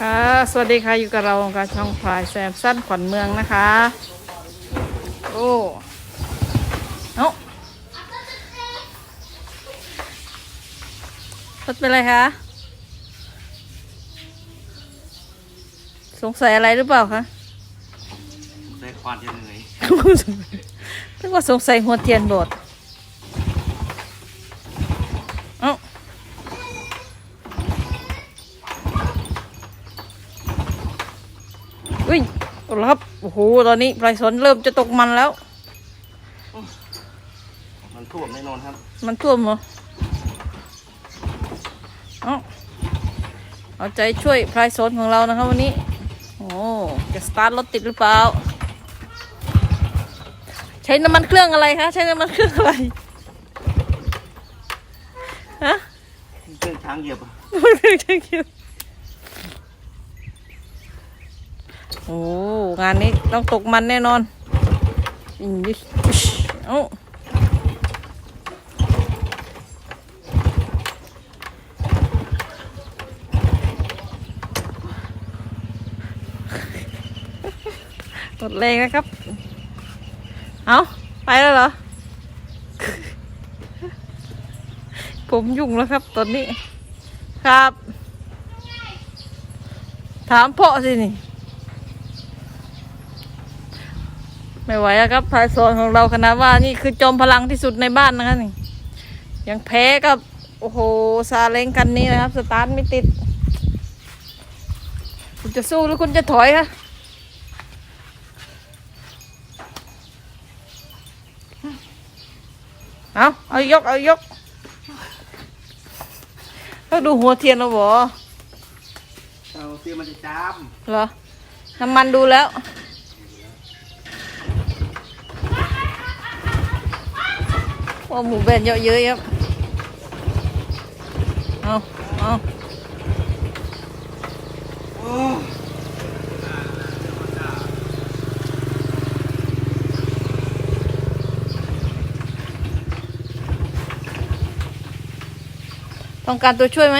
ค่ะสวัสดีค่ะอยู่กับเรากับช่องพลายแซมสั้นขวัญเมืองนะคะ โอ้เอ้ารถเป็นไรคะสงสัยอะไรหรือเปล่าคะได้ความจะเหนื่อยนึกว่าสงสัยหัวเทียนบด โอ้โห ตอนนี้ปลายสนเริ่มจะตกมันแล้ว มันท่วมแน่นอนครับ มันท่วมเหรอเอาเอาใจช่วยพลายสนของเรานะครับวันนี้ โอ้จะสตาร์ทรถติดหรือเปล่า ใช้น้ำมันเครื่องอะไรคะ ใช้น้ำมันเครื่องอะไร ฮะ เครื่องช้างเหยียบอะน้ำมันเครื่องใช้เกียร์โอ้งานนี้ต้องตกมันแน่นอนอินดิเอ้าหมดแรงนะครับ เอาไปแล้วเหรอ ผมยุ่งแล้วครับ ตอนนี้ ครับ ถามพ่อสินี่ ไม่ไหวแล้วครับพายโซนของเราขนาดว่านี่คือจอมพลังที่สุดในบ้านนะคะนี่ยังแพ้กับ โอ้โหซาเล้งคันนี้นะครับ สตาร์ทไม่ติด คุณจะสู้หรือคุณจะถอยคะเอาเอายก เอายกต้องดูหัวเทียนเราบอเอาเตี้ยมันจะจามเหรอ น้ำมันดูแล้ว ว่าหมูแบนเยอะเยอะครับ เอาเอาต้องการตัวช่วยไหม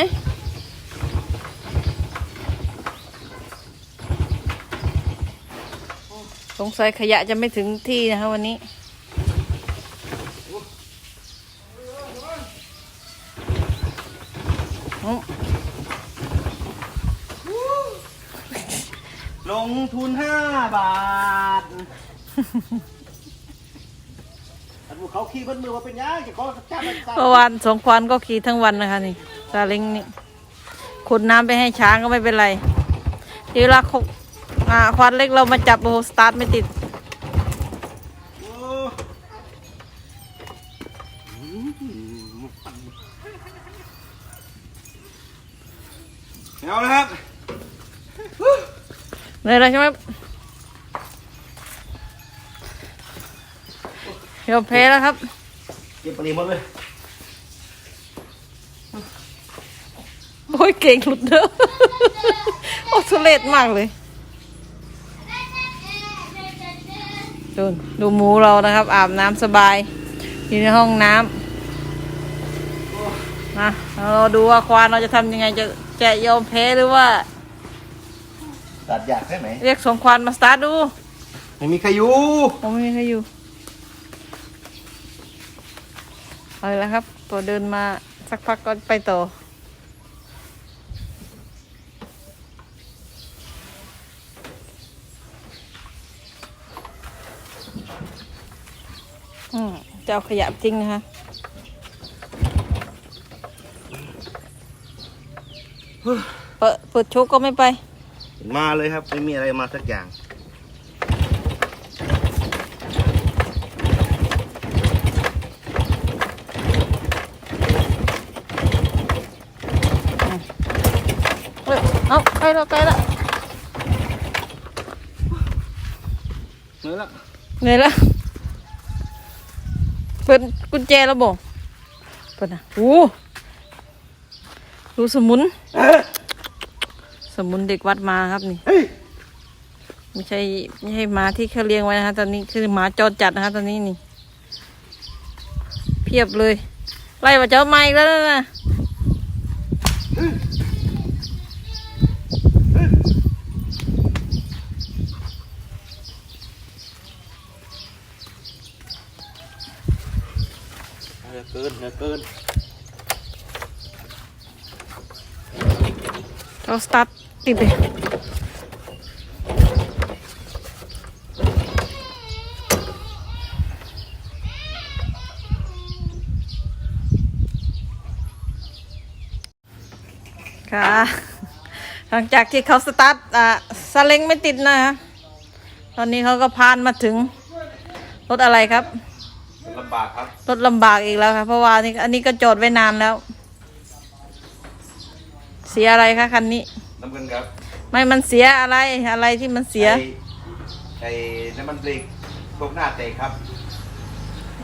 สงสัยขยะจะไม่ถึงที่นะคะวันนี้ ลงทุนห้าบาทอันพวกเขาขี่บนมือมาเป็นยังจะขอจับมันซะเมื่อวานสองควานก็ขี่ทั้งวันนะคะนี่ซาเล้งนี่ขุดน้ำไปให้ช้างก็ไม่เป็นไรทีเวลาขอ่าควานเล็กเรามาจับโอ้โหสตาร์ทไม่ติด โอ้ เอาเลยครับเลยแล้วใช่ไหมยอมแพ้แล้วครับเก็บปลีหมดเลยโอ้ยเก่งหลุดเด้อโอ้ทุเรศมากเลยดูดูหมูเรานะครับ อาบน้ำสบาย อยู่ในห้องน้ำนะเราดูว่าควานเราจะทำยังไงจะ จะยอมแพ้หรือว่า ตัดอยากใช่ไหมเรียกสองควานมาสตาร์ทดูไม่มีใครอยู่ผมไม่มีใครอยู่เอาละครับ ตัวเดินมาสักพักก็ไปต่ออืมจะเอาขยะจริงนะคะ เปิดเปิดโชกก็ไม่ไป มาเลยครับไม่มีอะไรมาสักอย่างเฮ้ยเอาใกล้แล้วใกล้แล้วเหนื่อยละเหนื่อยแล้วเปิดกุญแจแล้วบอกเปิดนะโอ้ ดูสมุน สมุนเด็กวัดมาครับนี่ ไม่ใช่ไม่ใช่หมาที่เขาเลี้ยงไว้นะคะตอนนี้คือหมาจอดจัดนะคะตอนนี้นี่ เพียบเลย ไล่มาเจ้าไม้แล้วนะเกินเกิน เราสตาร์ทติดเลยค่ะหลังจากที่เขาสตาร์ทอ่าซาเล้งไม่ติดนะคะตอนนี้เขาก็พานมาถึงรถอะไรครับ ลำบากครับ รถลำบากอีกแล้วค่ะเพราะว่านี่อันนี้ก็จอดไว้นานแล้วเสียอะไรคะคันนี้ น้ำเงินครับไม่มันเสียอะไรอะไรที่มันเสียไอ้ไอ้น้ำมันเบรกตกหน้าเตะครับ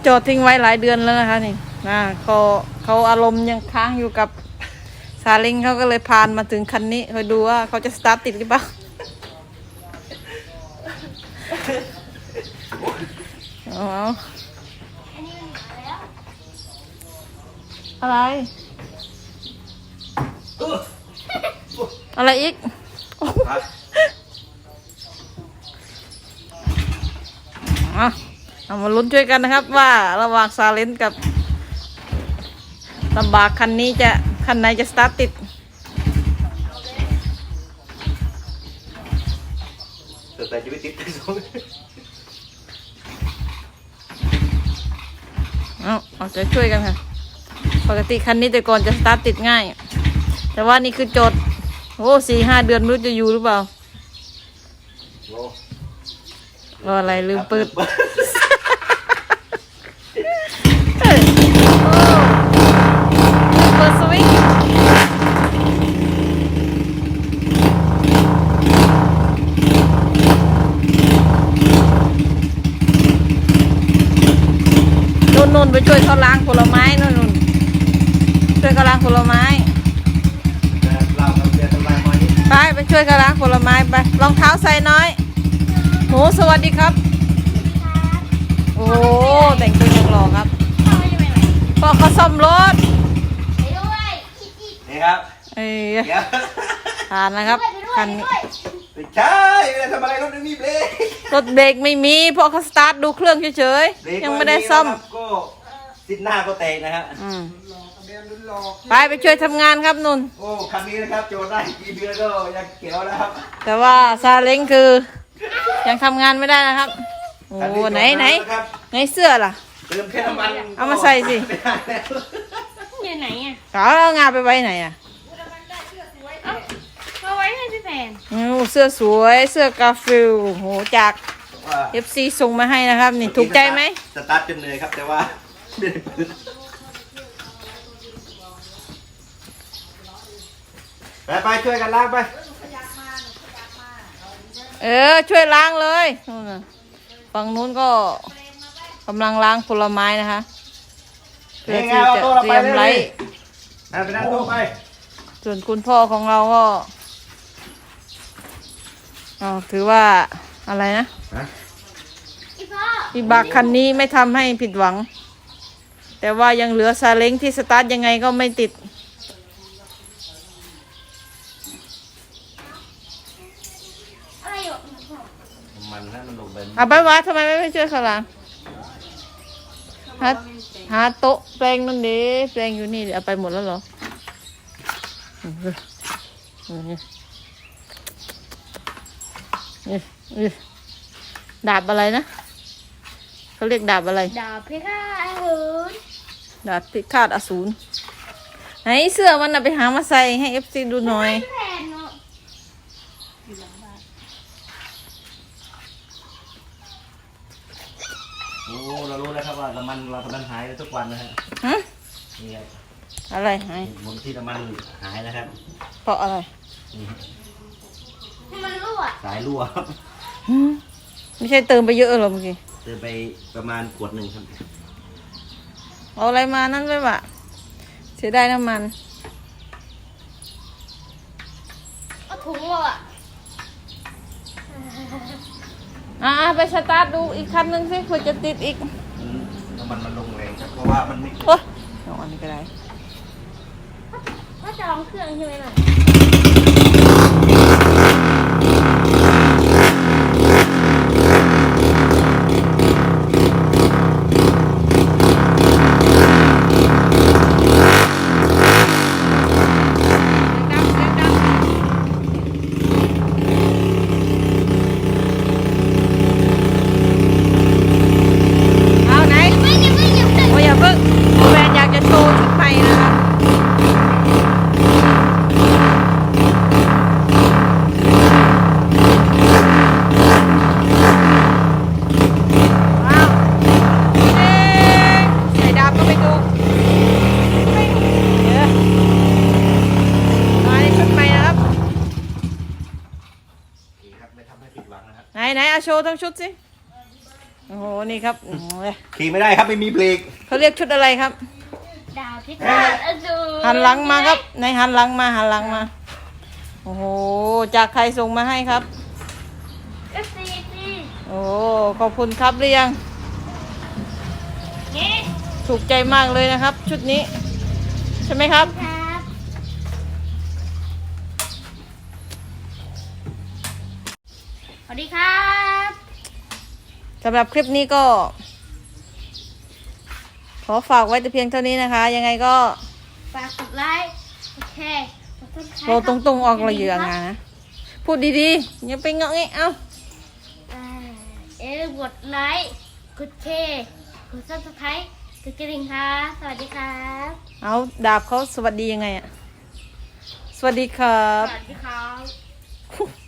จอดทิ้งไว้หลายเดือนแล้วนะคะนี่นะเขาเขาอารมณ์ยังค้างอยู่กับซาเล้งเขาก็เลยพานมาถึงคันนี้คอยดูว่าเขาจะสตาร์ทติดหรือเปล่าเอาเอาอะไร เออ อะไรอีกครับอะเอามาลุ้นช่วยกันนะครับ ว่าระหว่างซาเล้งกับลำบากคันนี้จะ คันไหนจะสตาร์ทติดแต่แต่จะไม่ติดสองเอาเอาใจช่วยกันค่ะ ปกติคันนี้แต่ก่อนจะสตาร์ทติดง่าย แต่ว่านี่คือโจทย์ โอ้สี่ห้าเดือนไม่รู้จะอยู่หรือเปล่า โอ้รออะไรลืมเปิดเฮ้ยโอ้เปิดสวิตช์นุ่นนุ่นไปช่วยเขาล้างผลไม้นุ่นนุ่นช่วยเขาล้างผลไม้ แต่เราทำเดือนทำลายมานี่ ไปไปช่วยกันล้างผลไม้ไปรองเท้าใส่น้อยหมูสวัสดีครับ โอ้โหแต่งตัวยังหล่อครับพ่อเขาซ่อมรถนี่ครับเอ้ยเดี๋ยวผ่านนะครับคันนี้ไม่ใช่ไม่ได้ทำอะไรรถไม่มีเบรกรถเบรกไม่มีเพราะเขาสตาร์ทดูเครื่องเฉยเบรกๆยังไม่ได้ซ่อมนะครับก็ติดหน้าก็แตกนะฮะอืม ไปไปช่วยทำงานครับนุ่น โอ้คันนี้นะครับโจทย์ได้กี่เดือนก็ยังเขียวแล้วครับแต่ว่าซาเล้งคือ ยังทำงานไม่ได้นะครับ โอ้คันี้ไหนไหนโจทย์นะครับไหนเสื้อล่ะ เติมแค่น้ำมันเอามาใส่สิ ไม่ได้แล้วอยู่ไหนอะเอางานไปไว้ไหนอะเอ้าเอาไว้ให้พี่แพนโอ้เสื้อสวยเสื้อกาฟิลโหจาก ว่า FC ส่งมาให้นะครับ นี่ถูกใจไหม สตาร์ทจนเหนื่อยครับแต่ว่าไม่ได้เปิด ไปไปช่วยกันล้างไป เออ ช่วยล้างเลยนู่นน่ะฝั่งนู้นก็กำลังล้างผลไม้นะคะเพื่อที่จะเตรียมไล่อะไปนั่งโต๊ะไป ส่วนคุณพ่อของเราก็อ๋อถือว่าอะไรนะอีพ่อวิบากคันนี้ไม่ทำให้ผิดหวัง แต่ว่ายังเหลือซาเล้งที่สตาร์ทยังไงก็ไม่ติด อะไรอยู่ มันนะ เอาไปวะทำไมไม่ไปช่วยเขาล่ะหาหาโต๊ะแปลงนั่นดิแปลงอยู่นี่เอาไปหมดแล้วเหรอดาบอะไรนะเขาเรียกดาบอะไร ดาบพี่ค่ะไอ้เหินดาบพิฆาตอสูรไหนเสื้อมันน่ะไปหามาใส่ให้เอฟซีดูหน่อย พี่แพนเนาะ โอ้เรารู้แล้วครับว่าน้ำมันเราทำมันหายทุกวันนะฮะฮะนี่ครับอะไรหายบนที่น้ำมันหายนะครับเพราะอะไรนี่ให้มันรั่วสายรั่วครับหืมไม่ใช่เติมไปเยอะเหรอเมื่อกี้เติมไปประมาณขวดหนึ่งครับเอาอะไรมานั่นไปวะเสียดายน้ำมัน เอาถุงเราอะ อ่าไปสตาร์ทดูอีกคันหนึ่งสิเพื่อจะติดอีกอืมน้ำมันมันลงแรงครับเพราะว่ามันไม่โอ้ยเอาอันนี้ก็ได้ ถ้าจะลองเครื่องใช่ไหมล่ะ ไหนอาโชว์ทั้งชุดสิ โอ้โห นี่ครับโอ้โหขี่ไม่ได้ครับไม่มีเบรกเขาเรียกชุดอะไรครับ ดาวพิฆาตอสูรหันหลังมาครับ ในหันหลังมาหันหลังมา โอ้โห จากใครส่งมาให้ครับก็ซีซีโอ้ขอบคุณครับเรียงเงี้ถูกใจมากเลยนะครับ ชุดนี้ ใช่ไหมครับครั สำหรับคลิปนี้ก็ ขอฝากไว้แต่เพียงเท่านี้นะคะ ยังไงก็ฝากกดไลค์โอเคกดติดตามโทรตรงๆออกระเยืองานนะ พูดดีๆอย่าไปเงาะเงี้เอ้าอ่าเอ๊ะกดไลค์กดแชร์กดซับสไครต์กดกระดิ่งค่ะ สวัสดีครับ เอาดาบเขาสวัสดียังไงอะสวัสดีครัสบวัสดีครับ